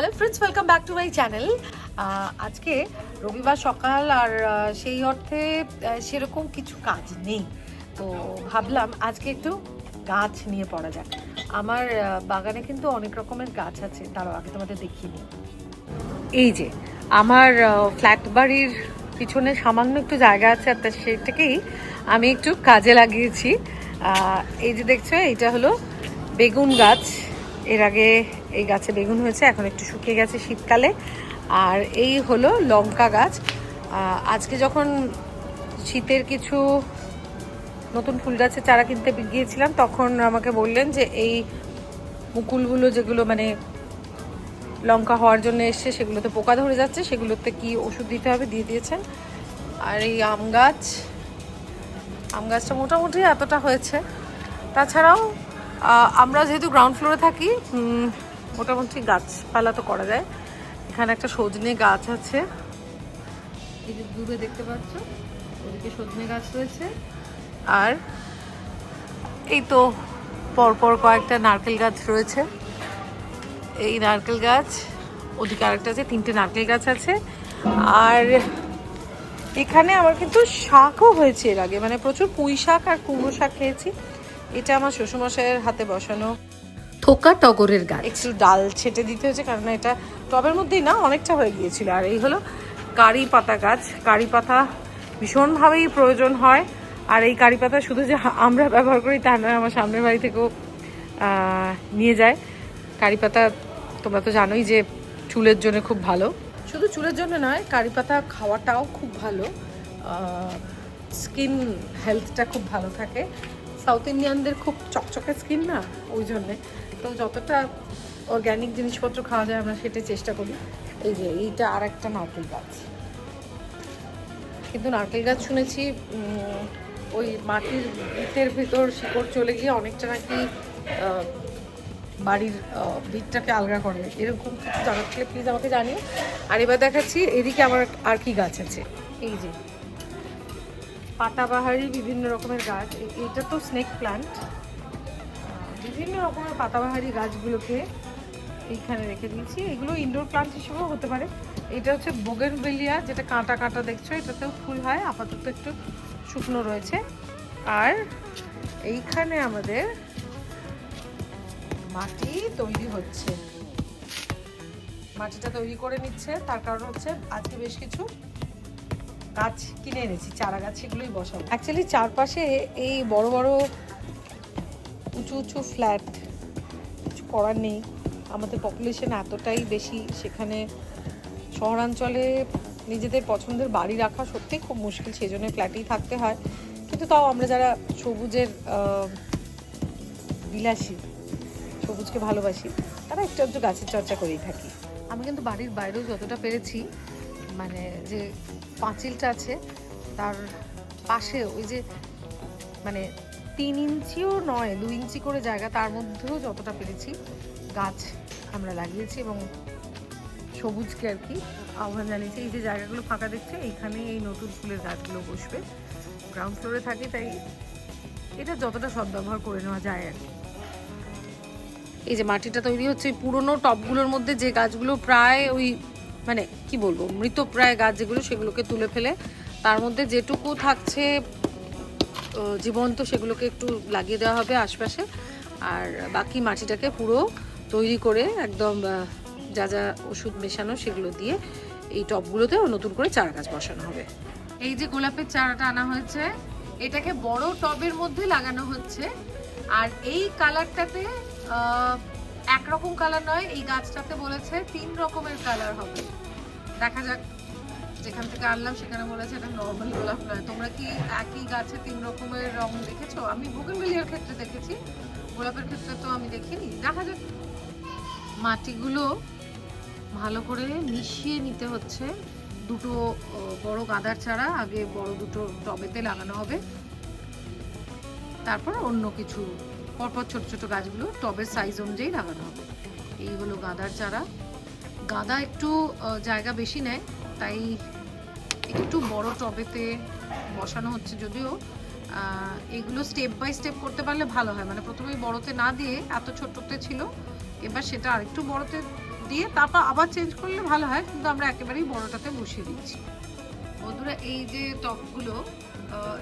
Hello friends welcome back to my channel আজকে রবিবার সকাল আর সেই অর্থে সেরকম কিছু কাজ নেই। তো ভাবলাম আজকে একটু গাছ নিয়ে পড়া যাক। আমার বাগানে কিন্তু অনেক রকমের গাছ আছে, তারও আগে তোমাদের দেখিনি এই যে, আমার ফ্ল্যাট বাড়ির পিছনে সামান্য একটু জায়গা আছে আর সেটাকেই আমি একটু কাজে লাগিয়েছি। এই যে দেখছ এটা হলো বেগুন গাছ। এর আগে এই গাছে বেগুন হয়েছে, এখন একটু শুকিয়ে গেছে শীতকালে। আর এই হলো লঙ্কা গাছ। আজকে যখন শীতের কিছু নতুন ফুল গাছের চারা কিনতে গিয়েছিলাম, তখন আমাকে বললেন যে এই মুকুলগুলো যেগুলো মানে লঙ্কা হওয়ার জন্য এসছে, সেগুলোতে পোকা ধরে যাচ্ছে, সেগুলোতে কি ওষুধ দিতে হবে দিয়ে দিয়েছেন। আর এই আম গাছ, আম গাছটা মোটামুটি এতটা হয়েছে। তাছাড়াও আমরা যেহেতু গ্রাউন্ড ফ্লোরে থাকি মোটামুটি গাছপালা তো করা যায়। এখানে একটা সজনে গাছ আছে। এই যে দূরে দেখতে পাচ্ছ, ওদিকে সজনে গাছ রয়েছে। আর এই তো পরপর কয়েকটা নারকেল গাছ রয়েছে। এই নারকেল গাছ, ওদিকে আরেকটা আছে, তিনটে নারকেল গাছ আছে। আর এখানে আমার কিন্তু শাকও হয়েছে এর আগে। মানে প্রচুর পুঁই শাক আর কুমড়ো শাক খেয়েছি। এটা আমার শ্বশুরমশাইয়ের হাতে বসানো। থোকা টগরের গাছ। একটু ডাল ছেটে দিতে হয়েছে, কারণ এটা টবের মধ্যেই না, অনেকটা হয়ে গিয়েছিল। আর এই হলো কারি পাতা গাছ। কারি পাতা ভীষণভাবেই প্রয়োজন হয়। আর এই কারি পাতা শুধু যে আমরা ব্যবহার করি, তা নয়, আমার সামনের বাড়ি থেকেও নিয়ে যায়। কারি পাতা তোমরা তো জানোই যে চুলের জন্য খুব ভালো। শুধু চুলের জন্য নয়, কারি পাতা খাওয়াটাও খুব ভালো। স্কিন হেলথটা খুব ভালো থাকে। সাউথ ইন্ডিয়ানদের খুব চকচকে স্কিন না, ওই জন্যে। তো যতটা অর্গ্যানিক জিনিসপত্র খাওয়া যায়, আমরা সেটা চেষ্টা করি। এই যে, এইটা আর একটা নারকেল গাছ। কিন্তু নারকেল গাছ শুনেছি ওই মাটির ভিতের ভেতর শিকড় চলে গিয়ে অনেকটা নাকি বাড়ির ভিতটাকে আলগা করে। এরকম কিছু জানা থাকলে প্লিজ আমাকে জানিও। আর এবার দেখাচ্ছি, এদিকে আমার আর কি গাছ আছে? এই যে পাতাবাহারি বিভিন্ন রকমের গাছ। এটা তো স্নেক প্ল্যান্ট বিভিন্ন রকমের পাতাবাহারি গাছগুলোকে এইখানে রেখে দিয়েছি। এগুলো ইনডোর প্লান্ট হিসেবেও হতে পারে। এটা হচ্ছে বোগেন বেলিয়া যেটা কাঁটা কাঁটা দেখছ, এটাতেও ফুল হয়। আপাতত একটু শুকনো রয়েছে। আর এইখানে আমাদের মাটি তৈরি হচ্ছে। মাটিটা তৈরি করে নিচ্ছে। তার কারণ হচ্ছে আজকে বেশ কিছু গাছ কিনে এনেছি। চারা গাছ সেগুলোই বসাবো। অ্যাকচুয়ালি চারপাশে এই বড় বড় উঁচু উঁচু ফ্ল্যাট কিছু করার নেই। আমাদের পপুলেশন এতটাই বেশি, সেখানে শহরাঞ্চলে নিজেদের পছন্দের বাড়ি রাখা সত্যিই খুব মুশকিল সেই জন্য ফ্ল্যাটেই থাকতে হয়। কিন্তু তাও আমরা যারা সবুজের বিলাসী, সবুজকে ভালোবাসি, তারা একটু একটু গাছের চর্চা করেই থাকি। আমি কিন্তু বাড়ির বাইরেও যতটা পেরেছি মানে যে পাঁচিলটা আছে, তার পাশে ওই যে মানে তিন ইঞ্চিও নয় দু ইঞ্চি করে জায়গা, তার মধ্যেও যতটা পেরেছি গাছ আমরা লাগিয়েছি এবং সবুজকে আর কি আহ্বান জানিয়েছি। এই যে জায়গাগুলো ফাঁকা দেখছে এইখানে এই নতুন ফুলের গাছগুলো বসবে। গ্রাউন্ড ফ্লোরে থাকে, তাই এটা যতটা সদ্ব্যবহার করে নেওয়া যায় আর কি। এই যে মাটিটা তৈরি হচ্ছে পুরোনো টবগুলোর মধ্যে যে গাছগুলো প্রায় ওই মানে কি বলব, মৃত প্রায় গাছ যেগুলো, সেগুলোকে তুলে ফেলে। তার মধ্যে যেটুকু থাকছে জীবন্ত, সেগুলোকে একটু লাগিয়ে দেওয়া হবে আশপাশে। আর বাকি মাটিটাকে পুরো তৈরি করে একদম যা যা ওষুধ মেশানো সেগুলো দিয়ে এই টবগুলোতেও নতুন করে চারা গাছ বসানো হবে। এই যে গোলাপের চারাটা আনা হয়েছে, এটাকে বড় টবের মধ্যে লাগানো হচ্ছে। আর এই কালারটাতে একরকম কালার নয়, এই গাছটাতে বলেছে তিন রকমের কালার হবে। দেখা যাক। যেখান থেকে আনলাম, সেখানে বলেছে এটা নর্মাল গোলাপ নয়। তোমরা কি একই গাছে তিন রকমের রং দেখেছ? আমি বুকেনবেলিয়ার ক্ষেত্রে দেখেছি। গোলাপের ক্ষেত্রে তো আমি দেখিনি। দেখা যাক। মাটিগুলো ভালো করে মিশিয়ে নিতে হচ্ছে। দুটো বড় গাঁদার চারা, আগে বড় দুটো টবেতে লাগানো হবে। তারপর অন্য কিছু, পরপর ছোট ছোট গাছগুলো টবের সাইজ অনুযায়ী লাগানো হবে। এই হলো গাঁদার চারা। গাঁদা একটু জায়গা বেশি নেয়। তাই একটু বড় টবেতে বসানো হচ্ছে যদিও এগুলো স্টেপ বাই স্টেপ করতে পারলে ভালো হয়। মানে প্রথমেই বড়তে না দিয়ে, এত ছোটতে ছিল, এবার সেটা আরেকটু বড়তে দিয়ে তারপর আবার চেঞ্জ করলে ভালো হয়, কিন্তু আমরা একেবারেই বড়টাতে বসিয়ে দিচ্ছি। বন্ধুরা, এই যে টপগুলো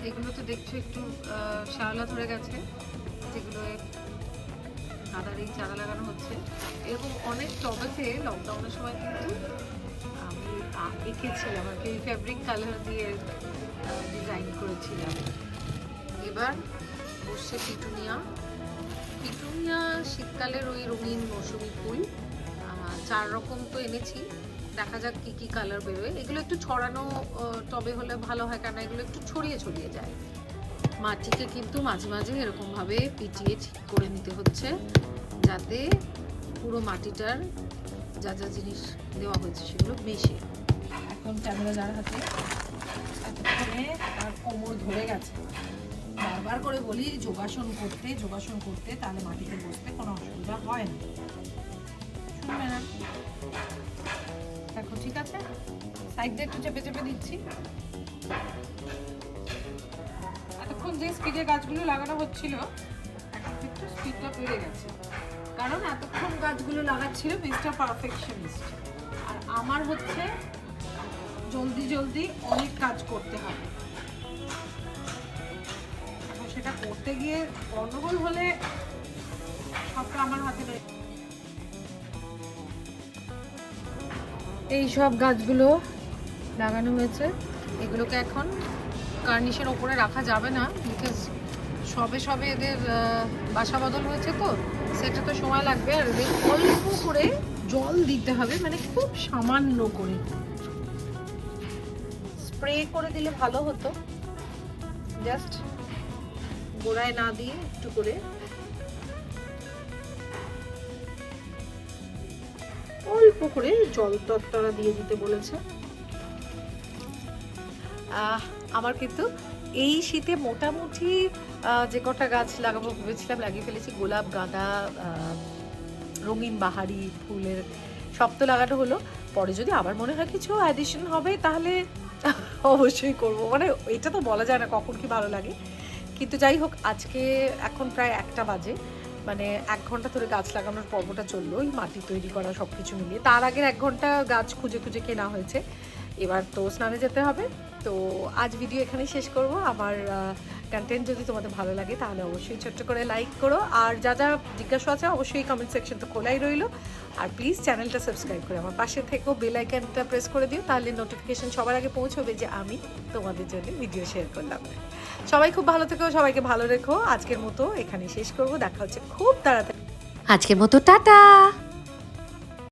এগুলো তো দেখছ একটু শ্যাওলা ধরে গেছে, যেগুলো আদার এই চারা লাগানো হচ্ছে। এরকম অনেক টবেতে লকডাউনের সময় কিন্তু আমি এঁকেছিলাম আর কি ফ্যাব্রিক কালার দিয়ে ডিজাইন করেছিলাম। এবার বসছে পিটুনিয়া। পিটুনিয়া শীতকালের ওই রঙিন মৌসুমি ফুল। চার রকম তো এনেছি। দেখা যাক কী কী কালার বেরোয়। এগুলো একটু ছড়ানো টবে হলে ভালো হয় কারণ এগুলো একটু ছড়িয়ে ছড়িয়ে যায়। মাটিকে কিন্তু মাঝে মাঝে এরকমভাবে পিটিয়ে ঠিক করে নিতে হচ্ছে, যাতে পুরো মাটিটার যা যা জিনিস দেওয়া হয়েছে সেগুলো মেশে। এখন ক্যামেরা যার হাতে তার কোমর ধরে গেছে। বারবার করে বলি, যোগাসন করতে যোগাসন করতে তাহলে মাটিতে বসতে কোনো অসুবিধা হয় না। শুনবে না? দেখো, ঠিক আছে? সাইড দিয়ে একটু চেপে চেপে দিচ্ছি। যে স্পিডে গাছগুলো লাগানো হচ্ছিল, একটু স্পিডটা বেড়ে গেছে। কারণ এতক্ষণ গাছগুলো লাগাচ্ছিল মিস্টার পারফেকশনিস্ট আর আমার হচ্ছে, জলদি জলদি অনেক কাজ করতে হবে। সেটা করতে গিয়ে গন্ডগোল হলে সবটা আমার হাতে নেই। এই সব গাছগুলো লাগানো হয়েছে। এগুলোকে এখন কার্নিশের ওপরে রাখা যাবে না বিকজ সবে সবে এদের বাসা বদল হয়েছে তো সেটা তো সময় লাগবে আর এদের অল্প করে জল দিতে হবে মানে খুব সামান্য করে। স্প্রে করে দিলে ভালো হতো। জাস্ট গোড়ায় না দিয়ে একটু করে। অল্প করে জল তত্তরা দিয়ে দিতে বলেছে। আহ, আমার কিন্তু এই শীতে মোটামুটি যে কটা গাছ লাগাবো ভেবেছিলাম, লাগিয়ে ফেলেছি। গোলাপ, গাঁদা রঙিন বাহারি, ফুলের সব তো লাগানো হলো। পরে যদি আবার মনে হয় কিছু অ্যাডিশন হবে, তাহলে অবশ্যই করব। মানে এটা তো বলা যায় না কখন কি ভালো লাগে। কিন্তু যাই হোক, আজকে এখন প্রায় একটা বাজে। মানে এক ঘণ্টা ধরে গাছ লাগানোর পর্বটা চলল, ওই মাটি তৈরি করা সব কিছু মিলিয়ে। তার আগের এক ঘণ্টা গাছ খুঁজে খুঁজে কেনা হয়েছে। এবার তো স্নানে যেতে হবে। তো আজ ভিডিও এখানেই শেষ করব। আমার কন্টেন্ট যদি তোমাদের ভালো লাগে তাহলে অবশ্যই ছোট্ট করে লাইক করো। আর যা যা জিজ্ঞাসা আছে অবশ্যই কমেন্ট সেকশন তো খোলাই রইল। আর প্লিজ চ্যানেলটা সাবস্ক্রাইব করে আমার পাশে থেকেও বেল প্রেস করে দিও, তাহলে নোটিফিকেশন সবার আগে পৌঁছবে যে আমি তোমাদের জন্য ভিডিও শেয়ার করলাম। সবাই খুব ভালো থেকো, সবাইকে ভালো রেখো। আজকের মতো এখানে শেষ করব। দেখা হচ্ছে খুব তাড়াতাড়ি। আজকের মতো টাটা!